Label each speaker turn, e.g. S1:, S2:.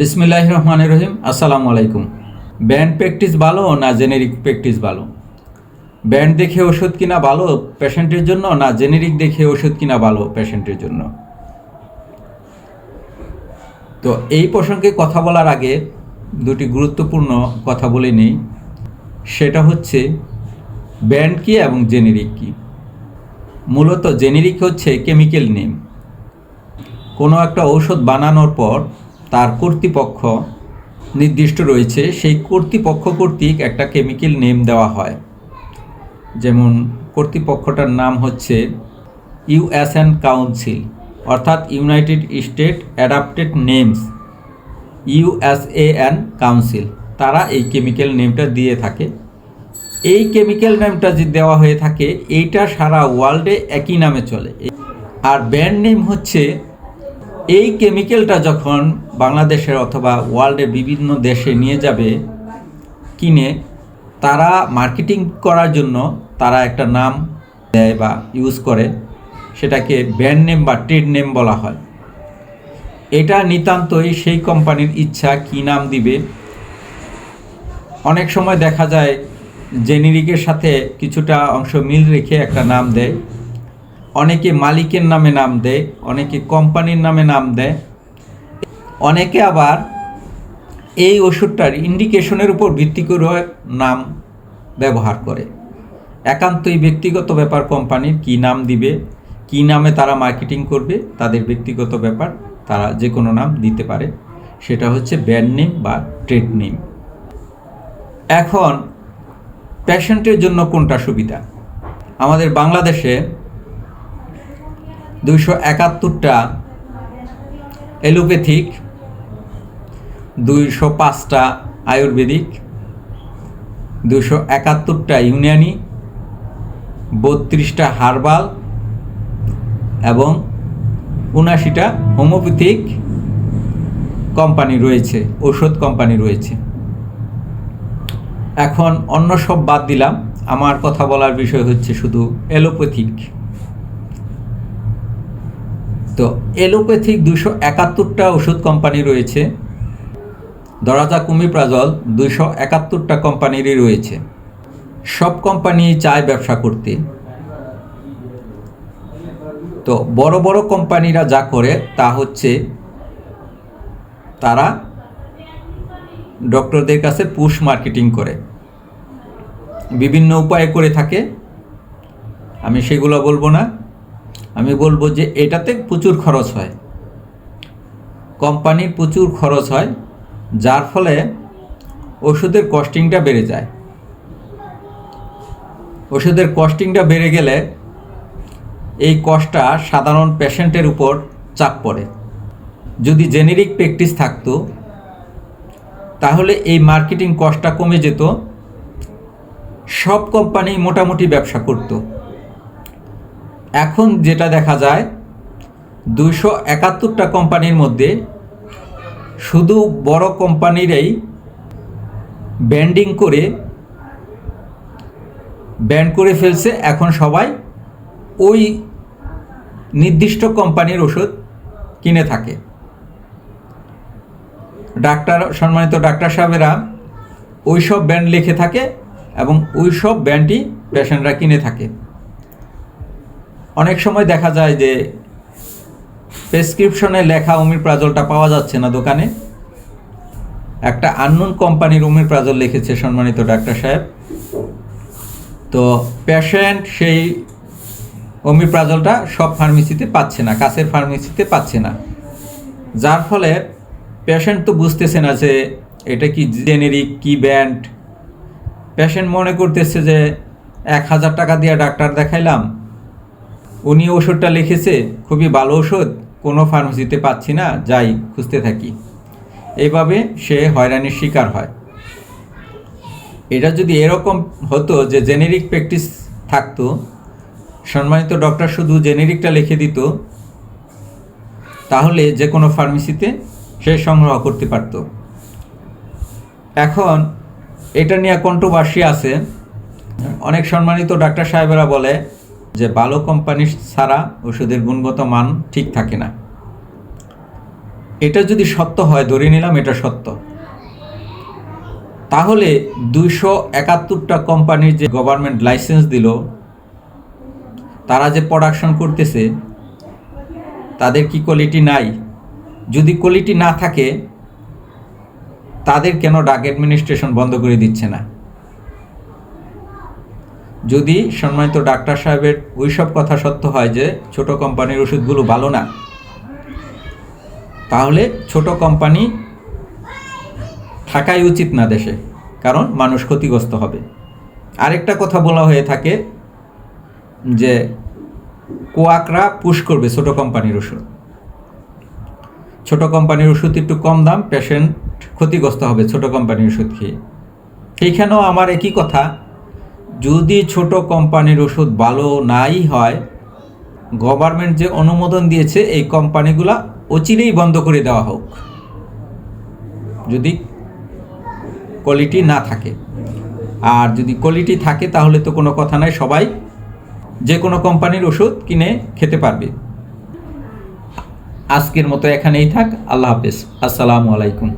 S1: বিসমিল্লাহ রহমান রহিম, আসসালামু আলাইকুম। ব্যান্ড প্র্যাকটিস ভালো না জেনেরিক প্র্যাকটিস ভালো? ব্যান্ড দেখে ওষুধ কিনা ভালো পেশেন্টের জন্য না জেনেরিক দেখে ওষুধ কিনা ভালো পেশেন্টের জন্য? তো এই প্রসঙ্গে কথা বলার আগে দুটি গুরুত্বপূর্ণ কথা বলে নিই। সেটা হচ্ছে, ব্যান্ড কি এবং জেনেরিক কি? মূলত জেনেরিক হচ্ছে কেমিক্যাল নেম কোনো একটা ঔষধ বানানোর পর তার কর্তৃপক্ষ নির্দিষ্ট রয়েছে, সেই কর্তৃপক্ষ কর্তৃক একটা কেমিক্যাল নেম দেওয়া হয়। যেমন কর্তৃপক্ষটার নাম হচ্ছে ইউএসএন কাউন্সিল অর্থাৎ united state adapted names USAN council তারা এই কেমিক্যাল নেমটা দিয়ে থাকে। এই কেমিক্যাল নেমটা যে দেওয়া হয়ে থাকে, এইটা সারা ওয়ার্ল্ডে একই নামে চলে। আর ব্যান্ড নেম হচ্ছে এই কেমিক্যালটা যখন বাংলাদেশের অথবা ওয়ার্ল্ডের বিভিন্ন দেশে নিয়ে যাবে, কিনে তারা মার্কেটিং করার জন্য তারা একটা নাম দেয় বা ইউজ করে, সেটাকে ব্র্যান্ড নেম বা ট্রেড নেম বলা হয়। এটা নিতান্তই সেই কোম্পানির ইচ্ছা কি নাম দিবে। অনেক সময় দেখা যায়, জেনেরিকের সাথে কিছুটা অংশ মিল রেখে একটা নাম দেয়। অনেকে মালিকের নামে নাম দেয়, অনেকে কোম্পানির নামে নাম দেয়। অনেকে আবার এই ওষুধটার ইন্ডিকেশনের উপর ভিত্তি করে নাম ব্যবহার করে। একান্তই ব্যক্তিগত ব্যাপার কোম্পানির কি নাম দিবে, কি নামে তারা মার্কেটিং করবে, তাদের ব্যক্তিগত ব্যাপার তারা যে কোনো নাম দিতে পারে। সেটা হচ্ছে ব্যান্ড নেম বা ট্রেড নেম এখন পেশেন্টের জন্য কোনটা সুবিধা? আমাদের বাংলাদেশে দুইশো একাত্তরটা এলোপ্যাথিক, দুইশো পাঁচটা আয়ুর্বেদিক দুশো একাত্তরটা ইউনানি, বত্রিশটা হার্বাল এবং উনাশিটা হোমিওপ্যাথিক কোম্পানি রয়েছে, ঔষধ কোম্পানি রয়েছে। এখন অন্য সব বাদ দিলাম। আমার কথা বলার বিষয় হচ্ছে শুধু এলোপ্যাথিক। তো এলোপ্যাথিক দুশো একাত্তরটা ওষুধ কোম্পানি রয়েছে। দরাজা কুমিপ্রাজল দুশো একাত্তরটা কোম্পানিরই রয়েছে। সব কোম্পানি চায় ব্যবসা করতে। তো বড় বড় কোম্পানিরা যা করে তা হচ্ছে তারা ডক্টরদের কাছে পুশ মার্কেটিং করে। বিভিন্ন উপায়ে করে থাকে। আমি সেগুলো বলব না। আমি বলব যে এটাতে প্রচুর খরচ হয়। কোম্পানির প্রচুর খরচ হয়, যার ফলে ওষুধের কস্টিংটা বেড়ে যায়। ওষুধের কস্টিংটা বেড়ে গেলে এই কস্টটা সাধারণ পেশেন্টের উপর চাপ পড়ে। যদি জেনেরিক প্র্যাকটিস থাকতো, তাহলে এই মার্কেটিং কস্টটা কমে যেত। সব কোম্পানি মোটামুটি ব্যবসা করত। এখন যেটা দেখা যায়, দুইশো একাত্তরটা কোম্পানির মধ্যে শুধু বড় কোম্পানিরাই ব্যান্ডিং করে ব্যান্ড করে ফেলছে এখন সবাই ওই নির্দিষ্ট কোম্পানির ওষুধ কিনে থাকে। ডাক্তার, সম্মানিত ডাক্তার সাহেবেরা ওই সব ব্যান্ড লিখে থাকে এবং ওই সব ব্যান্ডই পেশেন্টরা কিনে থাকে। অনেক সময় দেখা যায় যে প্রেসক্রিপশনে লেখা অমির প্রাজলটা পাওয়া যাচ্ছে না দোকানে। একটা আননোন কোম্পানির অমির প্রাজল লিখেছে সম্মানিত ডাক্তার সাহেব। তো পেশেন্ট সেই অমিপ্রাজলটা সব ফার্মেসিতে পাচ্ছে না, কাছের ফার্মেসিতে পাচ্ছে না। যার ফলে পেশেন্ট তো বুঝতেছে না যে এটা কি জেনেরিক কি ব্যান্ড পেশেন্ট মনে করতেছে যে এক হাজার টাকা দিয়ে ডাক্তার দেখাইলাম উনি ওষুধটা লিখেছে, খুবই ভালো ওষুধ, কোনো ফার্মেসিতে পাচ্ছি না, যাই, খুঁজতে থাকি। এইভাবে সে হয়রানির শিকার হয়। এটা যদি এরকম হতো যে জেনেরিক প্র্যাকটিস থাকতো, সম্মানিত ডক্টর শুধু জেনেরিকটা লিখে দিত, তাহলে যে কোনো ফার্মেসিতে সে সংগ্রহ করতে পারত। এখন এটা নিয়ে কন্ট্রোভার্সি আছে। অনেক সম্মানিত ডাক্তার সাহেবেরা বলে যে ভালো কোম্পানি ছাড়া ওষুধের গুণগত মান ঠিক থাকে না। এটা যদি সত্য হয়, ধরে নিলাম এটা সত্য। তাহলে দুইশো একাত্তরটা কোম্পানির যে গভর্নমেন্ট লাইসেন্স দিল, তারা যে প্রোডাকশন করতেছে, তাদের কি কোয়ালিটি নাই? যদি কোয়ালিটি না থাকে, তাদের কেন ডাক অ্যাডমিনিস্ট্রেশন বন্ধ করে দিচ্ছে না? যদি সম্মানিত ডাক্তার সাহেবের ওইসব কথা সত্য হয় যে ছোট কোম্পানির ওষুধগুলো ভালো না, তাহলে ছোট কোম্পানি থাকাই উচিত না দেশে, কারণ মানুষ ক্ষতিগ্রস্ত হবে। আরেকটা কথা বলা হয়ে থাকে যে কোয়াকরা পুশ করবে ছোট কোম্পানির ওষুধ। ছোট কোম্পানির ওষুধ একটু কম দাম পেশেন্ট ক্ষতিগ্রস্ত হবে ছোট কোম্পানির ওষুধ খেয়ে। এইখানেও আমার একই কথা যদি ছোট কোম্পানির ওষুধ ভালো নাই হয় গভর্নমেন্ট যে অনুমোদন দিয়েছে, এই কোম্পানিগুলা অচিরেই বন্ধ করে দেওয়া হোক। যদি কোয়ালিটি না থাকে। আর যদি কোয়ালিটি থাকে, তাহলে তো কোনো কথা নাই, সবাই যে কোনো কোম্পানির ওষুধ কিনে খেতে পারবে। আজকের মতো এখানেই থাক, আল্লাহ হাফেজ। আসসালামু আলাইকুম।